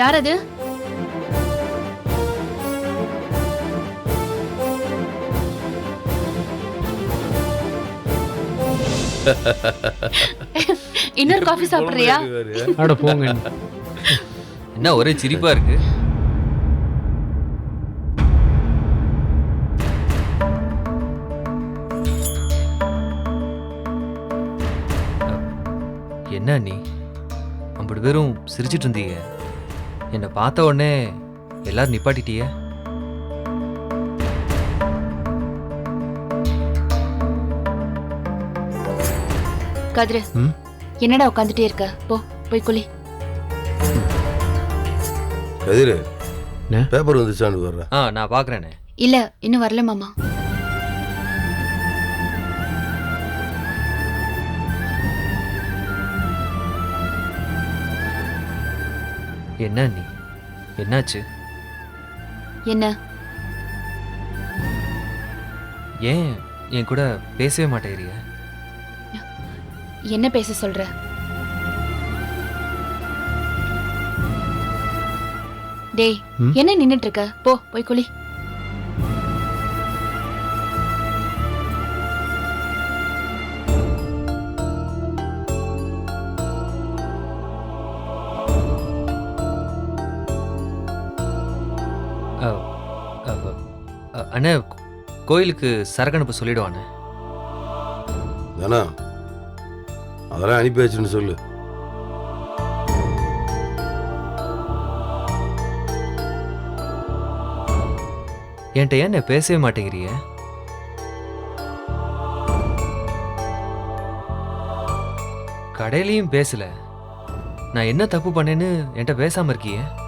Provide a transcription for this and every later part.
யார் அது இன்னொரு காஃபி சாப்பிடுறியா? அட போங்க. என்ன ஒரே சிரிப்பா இருக்கு? என்ன நீ? அப்படி பேரும் சிரிச்சிட்டு இருந்தீங்க. என்னை பார்த்த உடனே எல்லாரும் நிப்பாட்டிட்டிய? கதிரு ம்? என்னடா உட்காந்துட்டே இருக்க? போ போய் குளி. கதிரு என்ன? பேப்பர் வந்துச்சான்னு வர்றேன் ஆ நான் பார்க்குறேனே. இல்ல இன்னும் வரல மாமா. என்ன நீ? என்னாச்சு? என்ன? ஏன் என் கூட பேசவே மாட்டேங்கிறிய? என்ன பேச சொல்ற? டேய்? என்ன நின்னுட்டு இருக்க? போ போய் குளி. கோயிலுக்கு சரக்கு அனுப்ப சொல்லிடுவானே. தானா? அதெல்லாம் அனுப்பி வச்சுன்னு சொல்லு. என்கிட்ட ஏன் பேசவே மாட்டேங்கிறிய? கடையிலையும் பேசல. நான் என்ன தப்பு பண்ணேன்னு என்கிட்ட பேசாம இருக்கியே?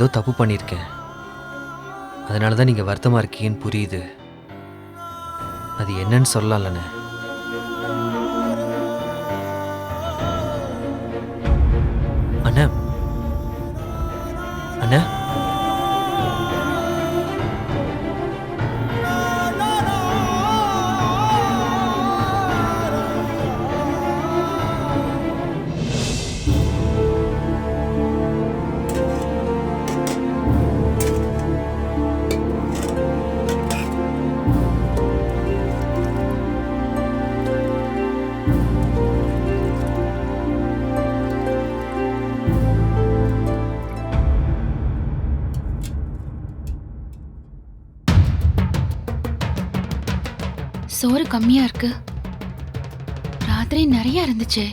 ஏதோ தப்பு பண்ணியிருக்கேன். அதனால தான் நீங்கள் வருத்தமாக இருக்கீங்கன்னு புரியுது. அது என்னன்னு சொல்லலண்ணே சோறு கம்மியா இருக்கு. ராத்திரி நிறைய இருந்துச்சு.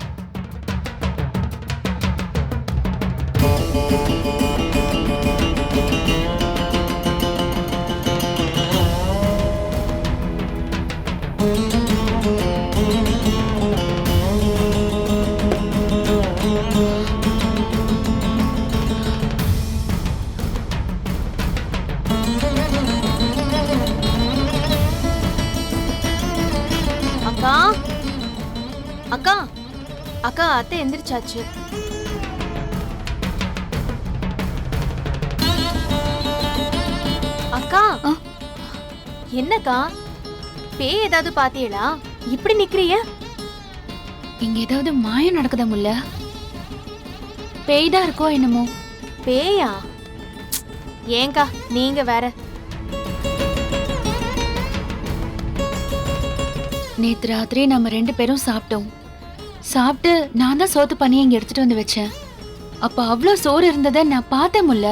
அக்கா. அக்கா அக்கா அத்தை எந்திரிச்சாச்சு. அக்கா? என்னக்கா? பேய் ஏதாவது பாத்தீங்களா இப்படி நிக்கிறிய? இங்க ஏதாவது மாயம் நடக்குதா முல்ல? பேய்தான் இருக்கோ என்னமோ? பேயா? ஏங்கா நீங்க வேற. நேத்து ராத்திரி நம்ம ரெண்டு பேரும் சாப்பிட்டோம். சாப்பிட்டு நான் தான் சோத்து பண்ணி இங்க எடுத்துட்டு வந்து வச்சேன். அப்ப அவ்வளோ சோறு இருந்ததை நான் பார்த்தேன் முல்ல.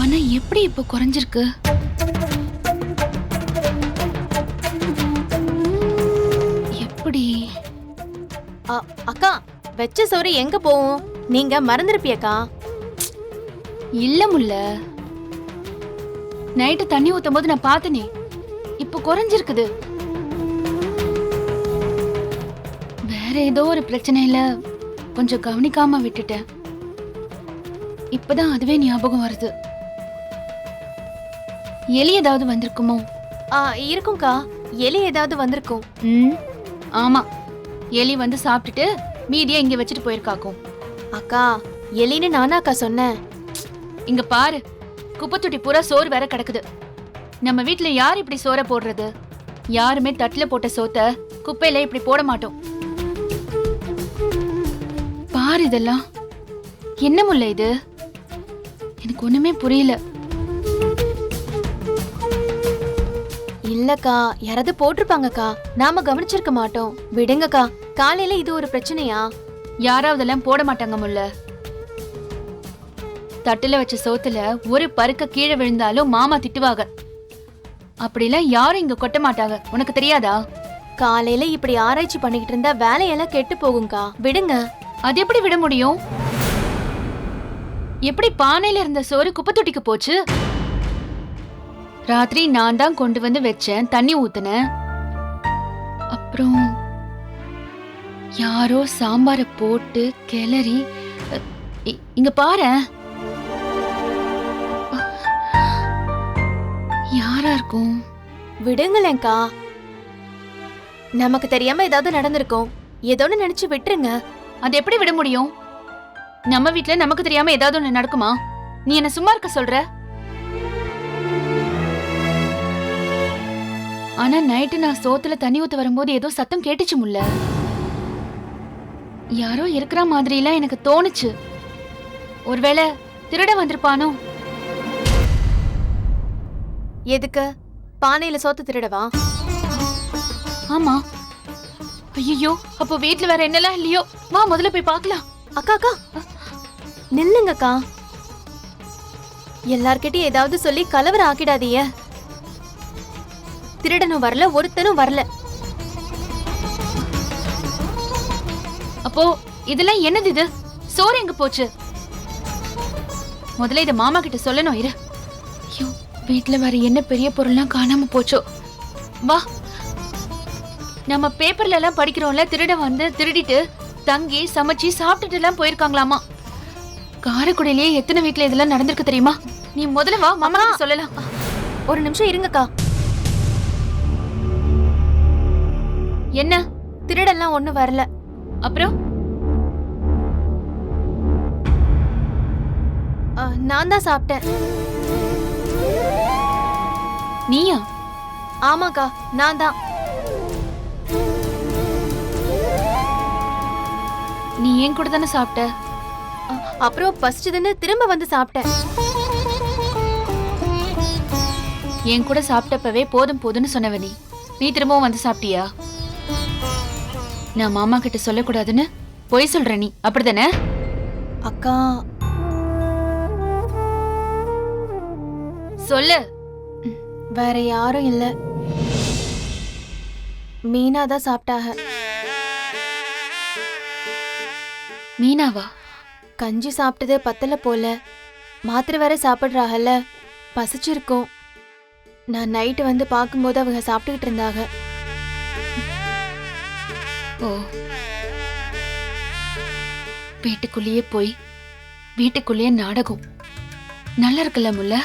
ஆனா எப்படி இப்போ குறைஞ்சிருக்கு? எப்படி? அக்கா வெச்ச சோறு எங்க போகும்? நீங்க மறந்துருப்பியக்கா. இல்ல முல்ல. நைட்டு தண்ணி ஊத்தும் போது நான் பார்த்தனே. இப்போ குறைஞ்சிருக்குது. வேற ஏதோ ஒரு பிரச்சனையில கொஞ்சம் கவனிக்காம விட்டுட்டேன். இப்பதான் அதுவே ஞாபகம் வருது. எலி ஏதாவது வந்திருக்குமோ? ஆ இருக்கும்க்கா. எலி ஏதாவது வந்திருக்கும். ம் ஆமா. எலி வந்து சாப்பிட்டுட்டு மீதியை இங்க வச்சுட்டு போயிருக்காக்கும். அக்கா எலின்னு நானாக்கா சொன்னேன். இங்க பாரு. குப்பத்தொட்டி பூரா சோறு வேற கிடக்குது. நம்ம வீட்ல யார் இப்படி சோற போடுறது? யாருமே தட்டுல போட்ட சோத்த குப்பையில இப்படி போட மாட்டோம். பாரு இதெல்லாம்? என்ன முல்ல இது? எனக்கு ஒண்ணுமே புரியல. இல்லக்கா யாராவது போட்டிருப்பாங்கக்கா. நாம கவனிச்சிருக்க மாட்டோம். விடுங்கக்கா காலையில இது ஒரு பிரச்சனையா? யாராவதெல்லாம் போட மாட்டாங்க முல்ல. தட்டுல வச்ச சோத்துல ஒரு பருக்க கீழே விழுந்தாலும் மாமா திட்டுவாங்க. அப்படிலாம் யாரும் இங்க கொட்ட மாட்டாங்க. உனக்கு தெரியாதா? காலையில இப்படி ஆராய்ச்சி பண்ணிக்கிட்டு இருந்தா வேலையெல்லாம் கெட்டு போகும்க்கா. விடுங்க. அது எப்படி விட முடியும்? எப்படி பானையில இருந்த சோறு குப்பை தொட்டிக்கு போச்சு? ராத்திரி நான் தான் கொண்டு வந்து வச்சேன் தண்ணி ஊத்துனேன் அப்புறம் யாரோ சாம்பாரை போட்டு கிளறி இங்க பாரேன் யாரா இருக்கும்? விடுங்களேன்க்கா. நமக்கு தெரியாம ஏதாவது நடந்திருக்கும். ஏதோன்னு நினைச்சு விட்டுருங்க. அது எப்படி விட முடியும்? நம்ம வீட்ல நமக்கு தெரியாம ஏதாவது ஒண்ணு நடக்குமா? நீ என்ன சும்மா இருக்க சொல்ற? ஆனா நைட்டு நான் சோத்துல தண்ணி ஊத்த வரும்போது ஏதோ சத்தம் கேட்டுச்சு முல்ல. யாரோ இருக்கிற மாதிரிலாம் எனக்கு தோணுச்சு. ஒருவேளை திருட வந்திருப்பானோ? எதுக்கு? பானையில சோத்து திருடவா? ஆமா. ஐயோ அப்போ வீட்ல வேற என்னலாம் இல்லையோ? வா முதல்ல போய் பார்க்கலாம். அக்கா அக்கா. நில்லுங்கக்கா. எல்லார்கிட்டயும் ஏதாவது சொல்லி கலவரம் ஆக்கிடாதீய திருடனும் வரல ஒருத்தனும் வரல. அப்போ இதெல்லாம் என்னது இது? சோறு எங்க போச்சு? முதல்ல இத மாமா கிட்ட சொல்லணும் இரு. ஐயோ வீட்டுல வேற என்ன பெரிய பொருள்லாம் காணாம போச்சோ. வா நம்ம பேப்பர்ல எல்லாம் படிக்கிறோம்ல திருட வந்து திருடிட்டு தங்கி சமைச்சு சாப்பிட்டுட்டு எல்லாம் போயிருக்காங்களாமா? காரைக்குடியிலேயே எத்தனை வீட்ல இதெல்லாம் நடந்திருக்கு தெரியுமா? நீ முதல்ல வா மாமா சொல்லலாம். ஒரு நிமிஷம் இருங்கக்கா. என்ன? திருடெல்லாம் ஒண்ணும் வரல. அப்புறம்? நான் தான் சாப்பிட்டேன். நீயா? ஆமாக்கா நான் தான். நீ ஏன் கூட தானே சாப்பிட்ட? அப்புறம் பசிச்சதுன்னு திரும்ப வந்து சாப்பிட்டேன் என் கூட சாப்பிட்டப்பவே போதும் போதும்னு சொன்னவ நீ. நீ திரும்பவும் வந்து சாப்பிட்டியா? நான் மாமா கிட்ட சொல்லக்கூடாதுன்னு பொய் சொல்ற நீ. அப்படிதானே? அக்கா. சொல்லு. வேற யாரும் இல்ல. மீனா தான் சாப்பிட்டாக. மீனாவா? கஞ்சி சாப்பிட்டது பத்தல போல. மாத்திரை வேற சாப்பிட்றாகல்ல. பசிச்சிருக்கும். நான் நைட்டு வந்து பார்க்கும்போது அவங்க சாப்பிட்டுக்கிட்டு இருந்தாங்க. ஓ. வீட்டுக்குள்ளேயே போய் வீட்டுக்குள்ளேயே நாடகம். நல்லா இருக்குல்ல முல்ல?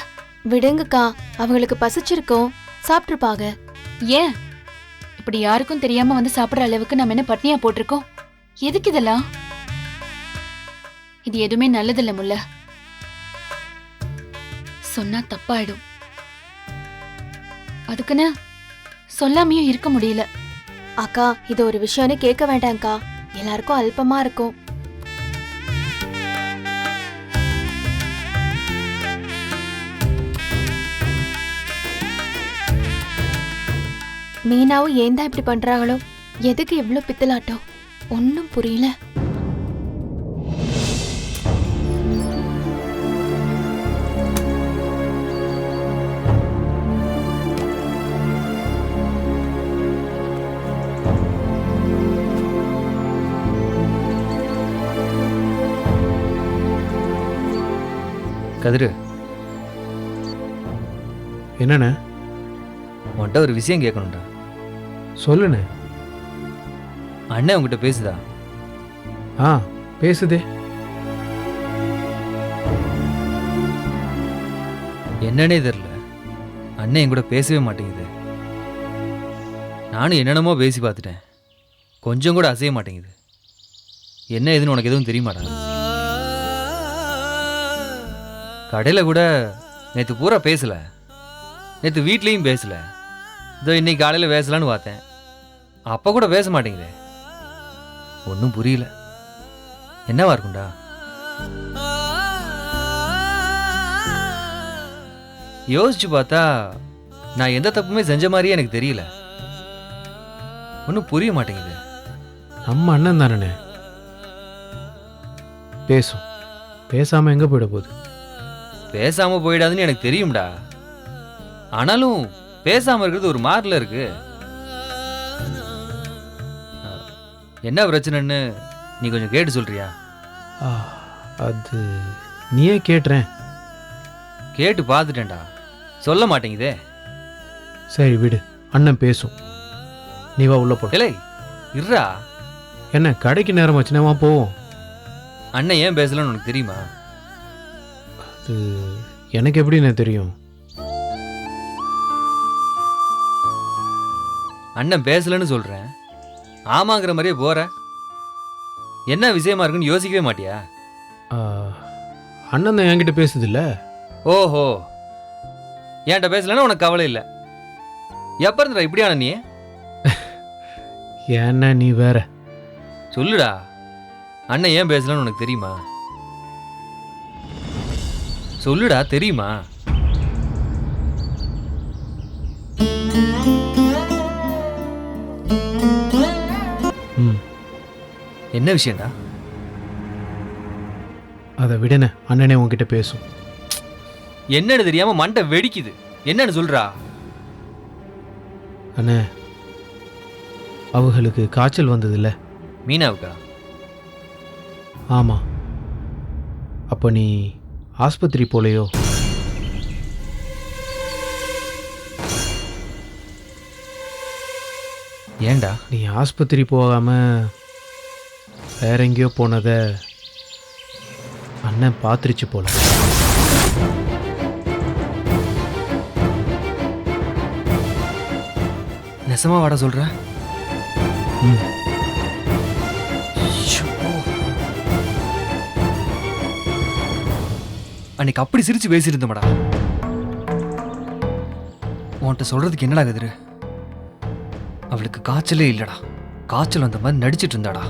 விடுங்கக்கா அவங்களுக்கு பசிச்சிருக்கும். சாப்பிட்டுருப்பாங்க. ஏன்? இப்படி யாருக்கும் தெரியாம வந்து சாப்பிடுற அளவுக்கு நம்ம என்ன பட்னியா போட்டிருக்கோம்? எதுக்கு இதெல்லாம்? இது எதுவுமே நல்லதில்ல முல்ல. சொன்னா தப்பாயிடும். அதுக்குன்னு சொல்லாமையும் இருக்க முடியல. அக்கா இது ஒரு விஷயம்னு கேட்க வேண்டாம்க்கா எல்லாருக்கும் அல்பமா இருக்கும். மீனாவும் ஏன் தான் இப்படி பண்றாங்களோ? எதுக்கு இவ்வளவு பித்தலாட்டம்? ஒன்னும் புரியல. கதிரு. என்னண்ணே? உன்கிட்ட ஒரு விஷயம் கேட்கணும்டா. சொல்லுண்ணே. அண்ணன் உங்ககிட்ட பேசுதா? ஆ பேசுதே. என்னன்னே தெரில அண்ணன் என் கூட பேசவே மாட்டேங்குது. நானும் என்னென்னமோ பேசி பார்த்துட்டேன். கொஞ்சம் கூட அசைய மாட்டேங்குது. என்ன ஏதுன்னு உனக்கு எதுவும் தெரியுமாடா? கடையில் கூட நேற்று பூரா பேசல. நேற்று வீட்லேயும் பேசல. இதோ இன்னைக்கு காலையில் பேசலான்னு பார்த்தேன். அப்போ கூட பேச மாட்டேங்குதே ஒன்றும் புரியல. என்னவா இருக்கும்டா? யோசிச்சு பார்த்தா நான் எந்த தப்புமே செஞ்ச மாதிரியே எனக்கு தெரியல. ஒன்றும் புரிய மாட்டேங்குது. நம்ம அண்ணன் தானே? பேசும். பேசாமல் எங்கே போயிட போகுது? பேசாம போயிடாதுன்னு எனக்கு தெரியும்டா. ஆனாலும் பேசாம இருக்கிறது ஒரு மாரில் இருக்கு. என்ன பிரச்சனைன்னு நீ கொஞ்சம் கேட்டு சொல்றியா? அது நீயே கேட்டுறேன். கேட்டு பார்த்துட்டேன்டா. சொல்ல மாட்டேங்குதே. சரி விடு. அண்ணன் பேசும். நீ வா உள்ள போ. இலை இருடா. என்ன கடைக்கு நேரம் வச்சுனேவா போவோம். அண்ணன் ஏன் பேசலன்னு உனக்கு தெரியுமா? அது எனக்கு எப்படின்னு தெரியும். அண்ணன் பேசலன்னு சொல்றேன். ஆமாங்கிற மாதிரியே போற. என்ன விஷயமா இருக்குன்னு யோசிக்கவே மாட்டியா? ஆ, அண்ணன் தான் என்கிட்ட பேசுதில்ல. ஓஹோ. என்கிட்ட பேசலன்னா உனக்கு கவலை இல்லை. எப்ப இருந்துடா இப்படியான நீ? ஏன்னா நீ வேற. சொல்லுடா. அண்ணன் ஏன் பேசலன்னு உனக்கு தெரியுமா? சொல்லுடா தெரியுமா? என்ன விஷயம்டா? அதை விடுனே அண்ணனே உன்கிட்ட பேசும். என்னன்னு தெரியாம மண்டை வெடிக்குது. என்னன்னு சொல்றா? அண்ணே அவங்களுக்கு காய்ச்சல் வந்ததில்ல. மீனாவுக்கா? ஆமாம் அப்போ நீ ஆஸ்பத்திரி போலையோ? ஏன்டா நீ ஆஸ்பத்திரி போகாமல் வேற எங்கேயோ போனதை அண்ணன் பார்த்துருச்சு போல. நெசமா வாட சொல்ற ம். அன்னைக்கு அப்படி சிரிச்சு பேசியிருந்தோம்டா. உன்கிட்ட சொல்றதுக்கு என்னடா கதிரு? அவளுக்கு காய்ச்சலே இல்லடா. காய்ச்சல் வந்த மாதிரி நடிச்சிட்டு இருந்தாடா.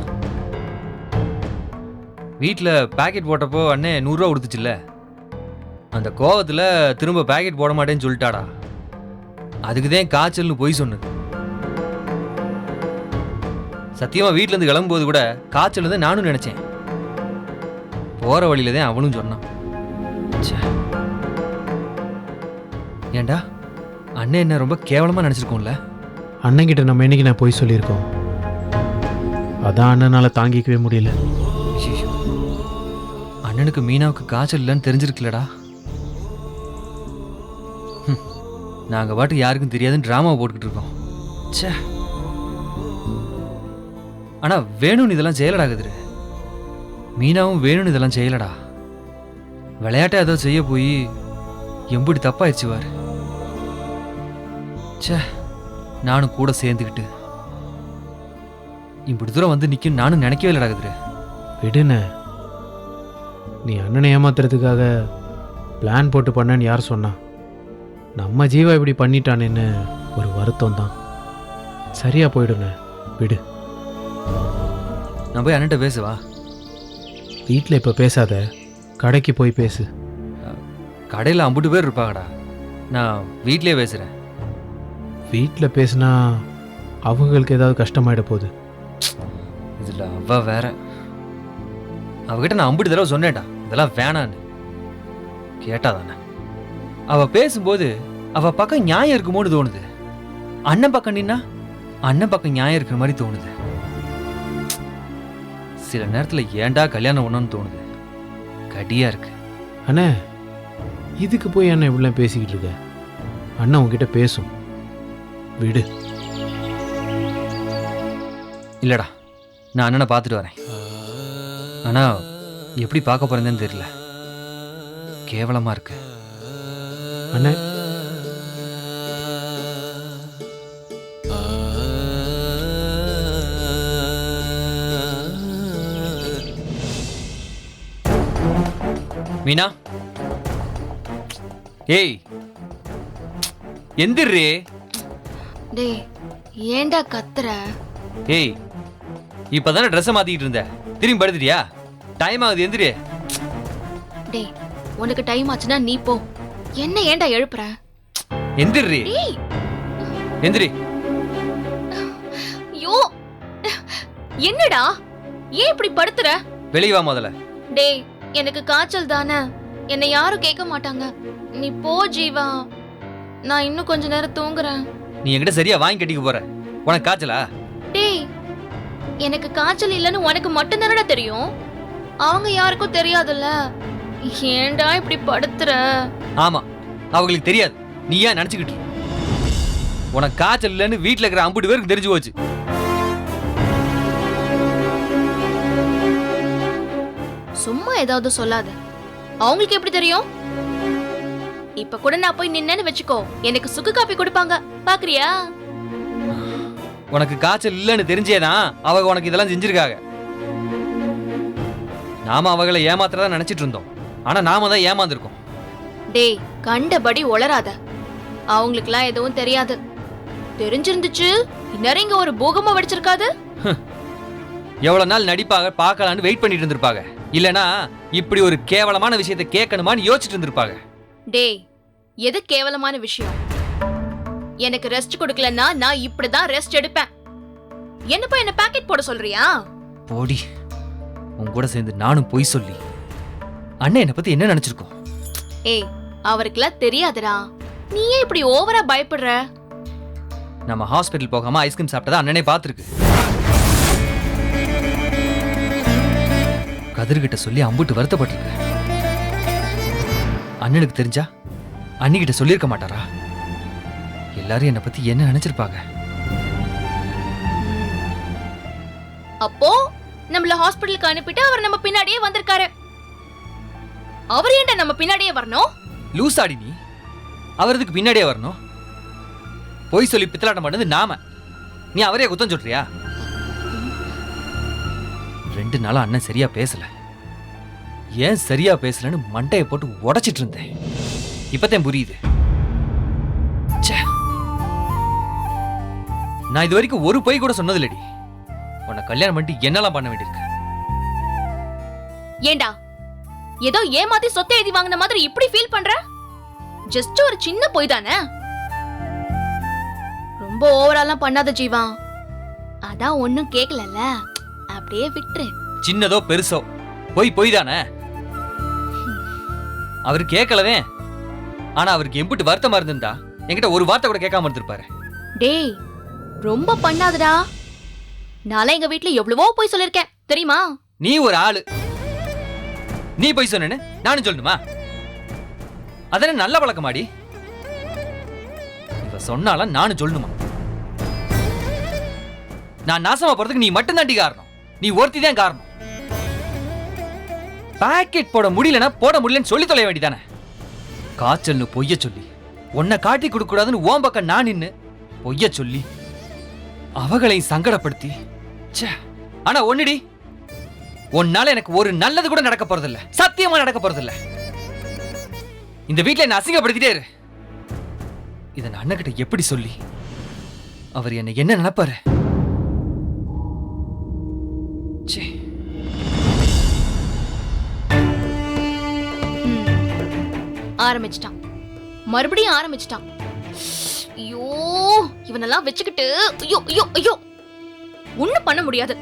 வீட்டில் பேக்கெட் போட்டப்போ அண்ணே நூறுரூவா கொடுத்துச்சுல்ல? அந்த கோவத்தில் திரும்ப பாக்கெட் போட மாட்டேன்னு சொல்லிட்டாடா. அதுக்கு தான் காய்ச்சல்னு பொய் சொன்னது. சத்தியமா வீட்டிலேருந்து கிளம்பும்போது கூட காய்ச்சல் தான் நானும் நினச்சேன். போகிற வழியில தான் அவனும் சொன்னான். ச்சே. ஏன்டா அண்ணன் என்ன ரொம்ப கேவலமாக நினச்சிருக்கோம்ல? அண்ணன்கிட்ட நம்ம என்னைக்கு நான் போய் சொல்லியிருக்கோம். அதான் அண்ணனால் தாங்கிக்கவே முடியல. அண்ணனுக்கு மீனாவுக்கு காய்ச்சல் இல்லைன்னு தெரிஞ்சிருக்கலடா. ஹம். நாங்க பாட்டு யாருக்கும் தெரியாதுன்னு ட்ராமா போட்டுக்கிட்டு இருக்கோம். ச்சே. ஆனா வேணும்னு இதெல்லாம் செய்யலடா கதிரு. மீனாவும் வேணும்னு இதெல்லாம் செய்யலடா. விளையாட்டை ஏதோ செய்ய போய் எம்படி தப்பாயிடுச்சு வாரு ச்சே நானும் கூட சேர்ந்துக்கிட்டு. இப்படி தூரம் வந்து நிற்கும் நானும் நினைக்கவே இல்லடா கதிரு. விடுன நீ அண்ணனை ஏமாத்துறதுக்காக பிளான் போட்டு பண்ணேன்னு யார் சொன்னா? நம்ம ஜீவா இப்படி பண்ணிட்டானேன்னு ஒரு வருத்தம் தான். சரியா போயிடுன விடு. நான் போய் அண்ணன்ட்ட பேசுவா வீட்டில் இப்போ பேசாத. கடைக்கு போய் பேசு. கடையில் அம்புட்டு பேர் இருப்பாங்கடா. நான் வீட்லயே பேசுகிறேன் வீட்டில் பேசுனா அவங்களுக்கு ஏதாவது கஷ்டமாயிட போகுது. இதில் அவ வேற. அவகிட்ட நான் அம்புட்டு தடவை சொன்னேன்டா. இதெல்லாம் வேணான்னு. கேட்டா தானே அவ பேசும்போது அவ பக்கம் நியாயம் இருக்குமோன்னு தோணுது. அண்ணன் பக்கம் நின்னா அண்ணன் பக்கம் நியாயம் இருக்கிற மாதிரி தோணுது. சில நேரத்தில் ஏன்டா கல்யாணம் ஒன்றுன்னு தோணுது. கடியா இருக்கு. அண்ணே இதுக்கு போய் அண்ணன் இவ்வளோ பேசிக்கிட்டு இருக்க? அண்ணன் உன்கிட்ட பேசும். விடு. இல்லடா நான் அண்ணனை பார்த்துட்டு வரேன். ஆனா எப்படி பார்க்க போறேன்னு தெரியல. கேவலமா இருக்கு. அண்ணே மீனா? ஏய் எந்திர்றே. டேய் ஏன்டா கத்துற? ஏய் இப்பதானே ட்ரெஸ்ஸை மாத்திக்கிட்டு இருந்த. திரும்பி படுத்துட்டியா? டைம் ஆகுது எந்திரி. டேய் உனக்கு டைம் ஆச்சுன்னா நீ போ. என்ன ஏன்டா எழுப்புற? எந்திர்றி. டேய் எந்திரி. ஐயோ என்னடா? ஏன் இப்படி படுத்துற? வெளியே வா முதல்ல. டேய் எனக்கு காய்ச்சல் தானே? என்னை யாரும் கேட்க மாட்டாங்க. நீ போ ஜீவா. நான் இன்னும் கொஞ்ச நேரம் தூங்குறேன். நீ என்கிட்ட சரியா வாங்கி கட்டிக்க போற. உனக்கு காய்ச்சலா? டேய் எனக்கு காய்ச்சல் இல்லைன்னு உனக்கு மட்டும் தெரியும்? அவங்க யாருக்கும் தெரியாதுல்ல? ஏன்டா இப்படி படுத்துற? ஆமா அவங்களுக்கு தெரியாது. நீ ஏன் நினைச்சுக்கிட்டு? உனக்கு காய்ச்சல் இல்லைன்னு வீட்டுல இருக்கிற ஐம்பது பேருக்கு தெரிஞ்சு போச்சு. சும்மா ஏதாவது சொல்லாத. அவங்களுக்கு எப்படி தெரியும்? இப்ப கூட நான் போய் நின்னேன்னு வச்சுக்கோ. எனக்கு சுக்கு காப்பி கொடுப்பாங்க. பாக்குறியா? உனக்கு காய்ச்சல் இல்லைன்னு தெரிஞ்சேதான் அவங்க உனக்கு இதெல்லாம் செஞ்சிருக்காங்க நாம அவங்கள ஏமாத்துறதா நினைச்சிட்டு இருந்தோம். ஆனா நாம தான் ஏமாந்துருக்கோம். டேய் கண்டபடி உளராத அவங்களுக்குலாம் எதுவும் தெரியாது. தெரிஞ்சிருந்துச்சு இந்நேரம் இங்க ஒரு பூகம்பம் வெடிச்சிருக்காது. எவ்வளவு நாள் நடிப்பாக பார்க்கலான்னு வெயிட் பண்ணிட்டு இருந்திருப்பாங்க இல்லனா இப்படி ஒரு கேவலமான விஷயத்தை கேட்கணுமான்னு யோசிச்சுட்டு இருந்திருப்பாங்க. டேய் எது கேவலமான விஷயம்? எனக்கு ரெஸ்ட் கொடுக்கலன்னா நான் இப்படிதான் ரெஸ்ட் எடுப்பேன். என்னப்பா என்ன பாக்கெட் போட சொல்றியா? போடி. உன் கூட சேர்ந்து நானும் பொய் சொல்லி. அண்ணன் என்னை பத்தி என்ன நினைச்சிருக்கோம்? ஏய் அவருக்குலாம் தெரியாதுடா. நீ ஏன் இப்படி ஓவரா பயப்படுற? நம்ம ஹாஸ்பிட்டல் போகாம ஐஸ்கிரீம் சாப்பிட்டதா அண்ணனே பார்த்துருக்கு. கதிர்கிட்ட சொல்லி அம்புட்டு வருத்தப்பட்டிருக்க அண்ணனுக்கு தெரிஞ்சா அண்ணிக்கிட்ட சொல்லியிருக்க மாட்டாரா? எல்லாரும் என்னை பத்தி என்ன நினைச்சிருப்பாங்க? அப்போ நம்மள ஹாஸ்பிடலுக்கு அனுப்பிட்டு அவர் நம்ம பின்னாடியே வந்திருக்காரு. அவர் ஏன்டா நம்ம பின்னாடியே வரணும்? லூசாடி நீ. அவரதுக்கு பின்னாடியே வரணும்? பொய் சொல்லி பித்தலாட்டம் பண்ணது நாம. நீ அவரே குத்தம் சொல்றியா? ரெண்டு நாளா அண்ணன் சரியா பேசல. ஏன் சரியா பேசலன்னு மண்டையை போட்டு உடைச்சிட்டு இருந்தேன். இப்பதான் புரியுது. நான் இது வரைக்கும் ஒரு பொய் கூட சொன்னதில்லடி. உன்னை கல்யாணம் பண்ணிட்டு என்னெல்லாம் பண்ண வேண்டியிருக்கு? ஏண்டா? ஏதோ ஏமாத்தி சொத்தை எழுதி வாங்கின மாதிரி இப்படி ஃபீல் பண்ற? ஜஸ்ட் ஒரு சின்ன பொய் தானே? ரொம்ப ஓவராலாம் பண்ணாத ஜீவா. அதான் ஒண்ணும் கேக்கலல்ல. அப்படியே விட்டுரு. சின்னதோ பெருசோ பொய் பொய் தானே? அவர் கேட்கலவே ஆனா அவருக்கு எம்பிட்டு வருத்தமா இருந்திருந்தா என்கிட்ட ஒரு வார்த்தை கூட கேட்காம இருந்திருப்பாரு. டேய் ரொம்ப பண்ணாதடா. நான்லாம் எங்க வீட்ல எவ்வளவோ போய் சொல்லிருக்கேன் தெரியுமா? நீ ஒரு ஆளு. நீ பொய் சொன்னேன்னு நானும் சொல்லணுமா? அதானே நல்ல பழக்கமாடி? இவ சொன்னாலும் நானும் சொல்லணுமா? நான் நாசமா போறதுக்கு நீ மட்டும் காரணம். நீ ஒருத்தி தான் காரணம். பாக்கெட் போட முடியலன்னா போட முடியலன்னு சொல்லி தொலைய வேண்டியதானே? காய்ச்சல்னு பொய்ய சொல்லி. உன்னை காட்டி கொடுக்க கூடாதுன்னு ஓம் பக்கம் நான் நின்னு பொய்ய சொல்லி. அவகளை சங்கடப்படுத்தி. ச்சே ஆனா ஒன்னுடி உன்னால எனக்கு ஒரு நல்லது கூட நடக்க போறதில்ல. சத்தியமா நடக்க போறதில்ல. இந்த வீட்டில் என்ன அசிங்கப்படுத்திட்டே இரு. இதை நான் அண்ணகிட்ட எப்படி சொல்லி? அவர் என்னை என்ன நினைப்பாரு? ஆரம்பிச்சிட்டான். மறுபடியும் ஆரம்பிச்சிட்டான். ஐயோ இவனெல்லாம் வச்சுக்கிட்டு ஐயோ ஐயோ ஐயோ. ஒண்ணும் பண்ண முடியாது.